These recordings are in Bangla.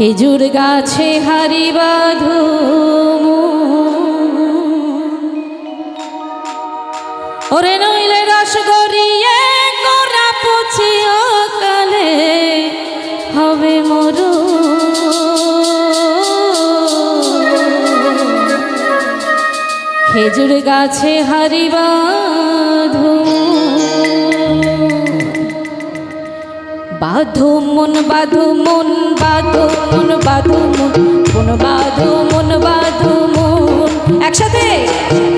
খেজুর গাছে হারি বাঁধো ওরে নইলে রস গড়িয়ে করা পুছিও কালে হবে মরু খেজুর গাছে হারি বাঁধো বাঁধো মন বাঁধো মন বাঁধো মন বাঁধো মন মন বাঁধো মন বাঁধো মন একসাথে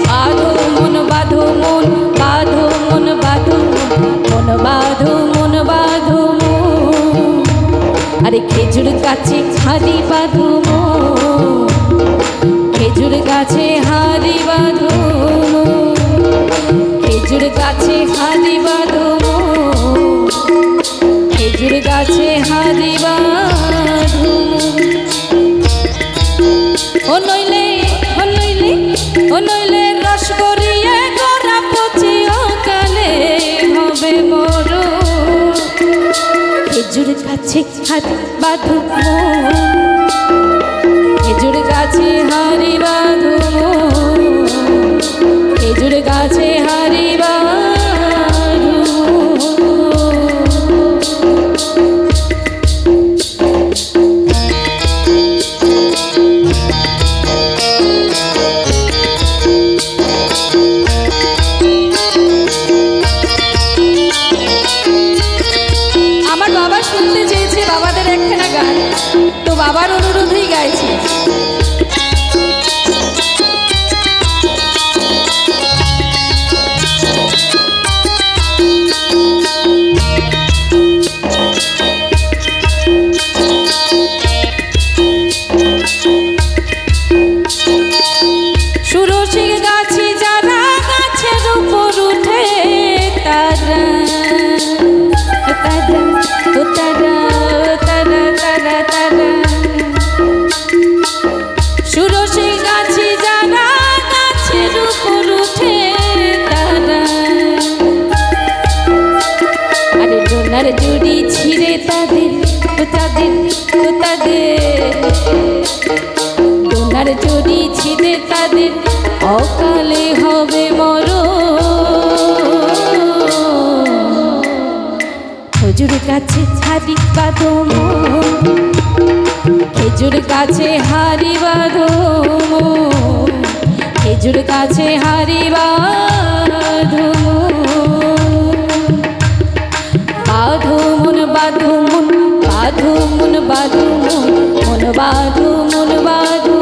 বাঁধো মন বাঁধো মন বাঁধো মন বাঁধো মন মন বাঁধো মন বাঁধো মন আরে খেজুর গাছে হারি বাঁধো মন খেজুর গাছে হারি বাঁধো মন খেজুর গাছে হারি বাঁধো মন নইলে রস করিয়ে গড়া পচি কালে হবে মোর খেজুর গাছে হারি বাঁধো তো বাবার অনুরোধেই গাইছি সুরসিক ডোনার জুড়ি ছিঁড়ে তাদের তাদের তাদের। ডোনার জড়ি ছিঁড়ে তাদের, অকালে হবে মর খেজুর গাছে হারি বাঁধো খেজুর গাছে হারি বাঁধো। খেজুর গাছে হারি বাঁধো বাঁধো মন বাধু মন বাধু মন মন বাধু মন বাধু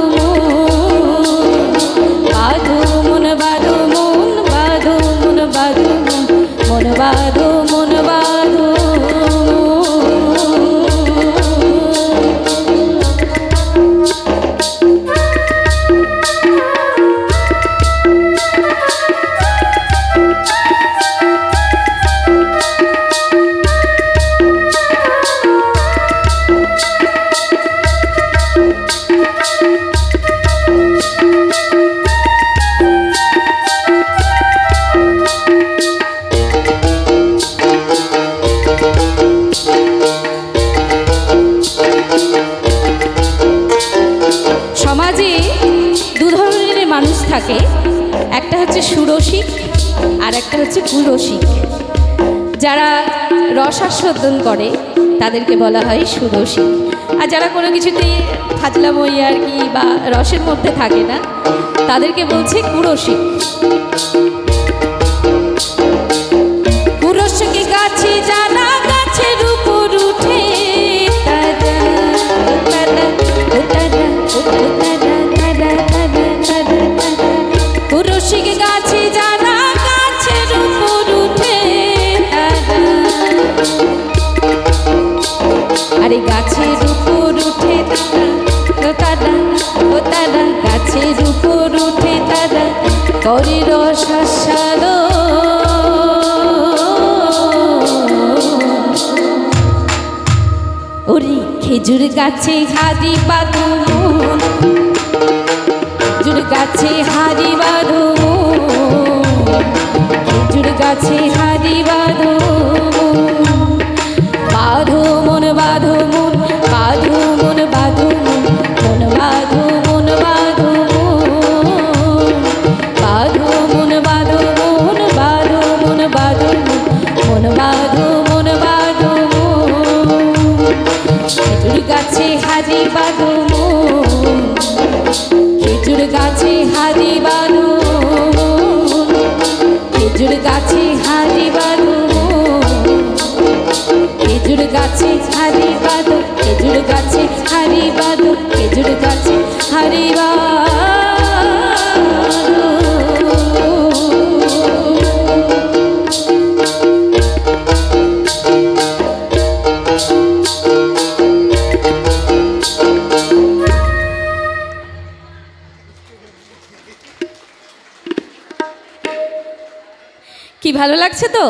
বাধু মন বাধু মন বাধু মন বাধু মন মন বাঁধো থাকে, একটা হচ্ছে সুরসিক আর একটা হচ্ছে কুরসিক যারা রসাস্বাদন করে, তাদেরকে বলা হয় সুরসিক। আর যারা কোনো কিছুতে ফাজলামই আর কি বা রসের মধ্যে থাকে না, তাদেরকে বলছে কুরসিক করে রসাস্বাদ ওরে খেজুর গাছে হাদি বাঁধো খেজুর গাছে হাদি বাঁধো খেজুর গাছে হাদি বাঁধো বানো খেজুর গাছে হারি বানো খেজুর গাছে হারি বানো খেজুর গাছে হারি বানো খেজুর গাছে কি ভালো লাগছে তো?